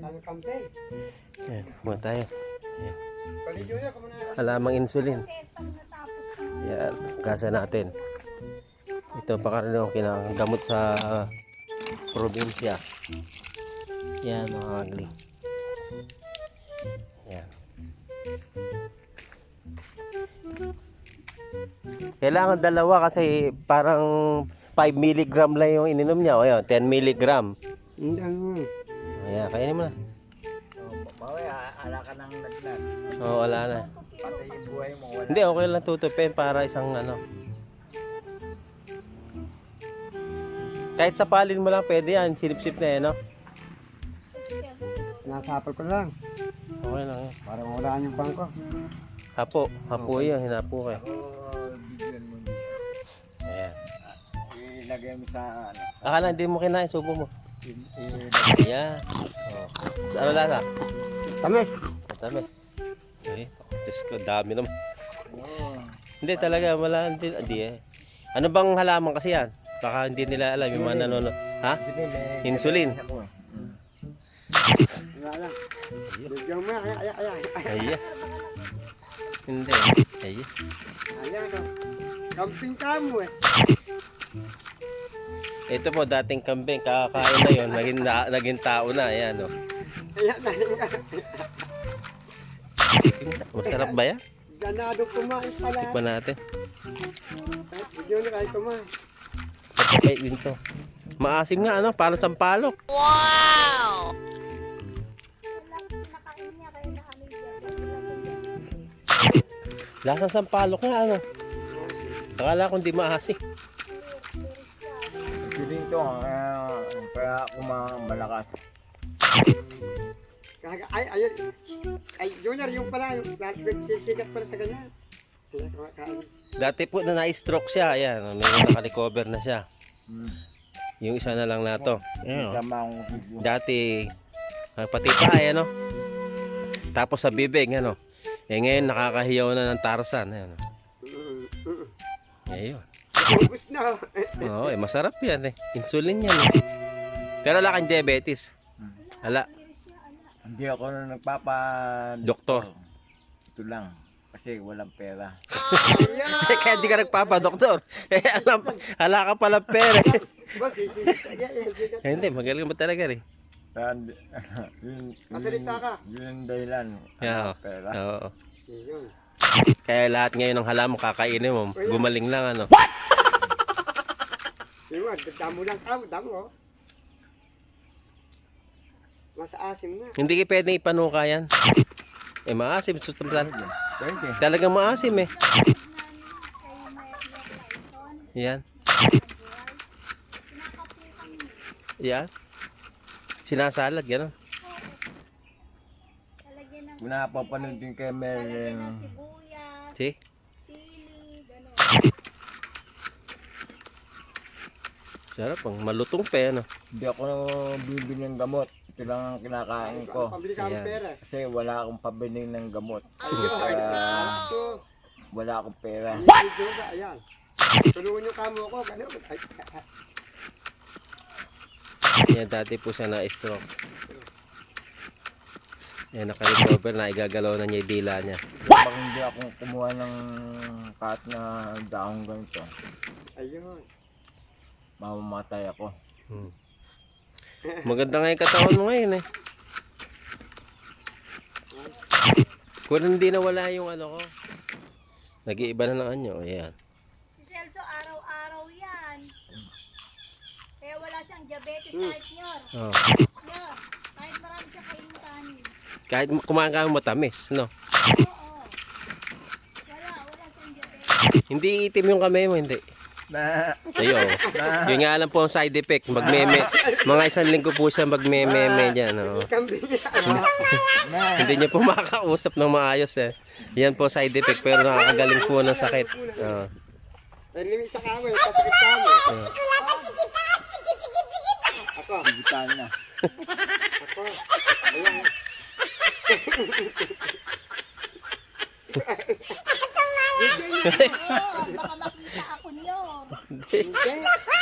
Dami campaign. Yan, kuha tayo. Yan. Kali Junior, kamo na. Halamang insulin. Kasi pag natapos ko, Yan, gasa natin. Ito pakaraniwang kinagamot sa probinsya. Yan mga agli. Yan. Kailangan dalawa kasi parang 5 milligram lang yung ininom niya. O yun, 10 milligram. Hindi ano. Ayan, kainin mo na. Mamaya, ala ka ng naglag. Oo, wala na. Pati yung buhay mo, wala. Hindi, okay lang tutupin para isang ano. Kahit sa palin mo lang pwede yan. Silip-sip na yan, no? Nasapal ko lang. Okay lang yan. Para mawalaan yung bangko. Hapo. Hapo yan. Hinapo ka. Ako, bigyan mo. Ayan. Ilagay mo sa, ano, Akala hindi mo kinain. Subo mo. Ayan. Oh. Ano lasa? Tamis. Matamis. Eh, Diyos ko, dami naman. mo. Hindi talaga, wala. Hindi, hindi eh. Ano bang halaman kasi yan? Baka hindi nila alam yung mga nanonood. Ha? Insulin. Mo yan. Ay, ay, ay, ay. Ayan. Hindi. Ayan. Ayan o. Camping ka mo eh. Ito po, dating kambing. Kakakain na yun. Naging, na, naging tao na. Ayan, oh. Ayan na. Masarap ba yan? Ganado kumain pala. Tikman natin. Na kahit kumain. Kapay din to. Maasim nga, ano? Parang sampalok. dyan. Lasang sampalok nga, ano? Akala ko hindi maasim. Insulin to, ah, kaya kumang malakas. Kaga, ay, ayun. Ay, Junior, yung pala, yung nagsisigat pala sa ganyan. Dati po na na-stroke siya. Ayan, may naka-recover na siya. Mm. Yung isa na lang na to. Ayan, oh. Dati, ah, pati pa, ayan, oh. Tapos sa bibig, ano? Eh ngayon, nakakahiyaw na ng Tarzan. Ayan. Mm, mm. Ayun. Ubus na. Oo, eh, masarap yan eh. Insulin yan eh. Pero wala kang diabetes. Wala. Hindi ako na nagpapa... Doktor. Ito lang. Kasi walang pera. Kaya di ka nagpapa-doktor. Eh, alam, hala ka pala pera. eh. Boss, ayan, sigat. Eh, hindi, magaling mo talaga rin. And, yun, Kasalita ka. Yun yung dahilan. Yeah. Walang pera. Oo. Yun. Kaya lahat ngayon ng halaman kakainin mo, gumaling lang ano. Yung nga, damo lang tao, damo. oh. Mas asim na. Hindi ka pwede ipanuka yan. Eh, maasim. Pwede. Talagang maasim eh. Yan. Yan. Sinasalad, gano'n. Napapanood din kay Mel, sibuyas, See? sili, gano'n. Sarap, ang malutong pa ano. hindi ako bibili ng gamot. Ito lang ang kinakain ko. Pabili ka ng Ayan. pera. Kasi wala akong pabili ng gamot. Ayun. Kaya wala akong pera. Ka, ayan. Tulungan yung kamo ko. Ganun. Ay, Yan, dati po siya na-stroke. Yan, naka-recover na, igagalaw na niya yung dila niya. Pag hindi ako kumuha ng kahit na daong ganito, ayun. Mamamatay ako. Hmm. Maganda nga yung katawan mo ngayon eh. Kung hindi nawala yung ano ko, nag-iiba na ng anyo. Ayan. Si Celso, araw-araw yan. Kaya wala siyang diabetes Hmm. kahit nyor. Oh. Nyor, kahit marami siya kain kanin. Kahit kumain ka matamis, no? Oo. Wala, wala siyang diabetes. Hindi itim yung kamay mo, hindi. Na, Ayo. Yun nga lang po ang side effect. Magmeme. Mga isang linggo po siya magmeme dyan. Oh. Niya. na, Hindi niya po makakausap ng maayos eh. Yan po side effect pero nakakagaling po ng sakit. Oh. May limit sa kamo. Pasakit kamo. Oh. Ako. bigitan na. Ako. Ayan. Baka makita ako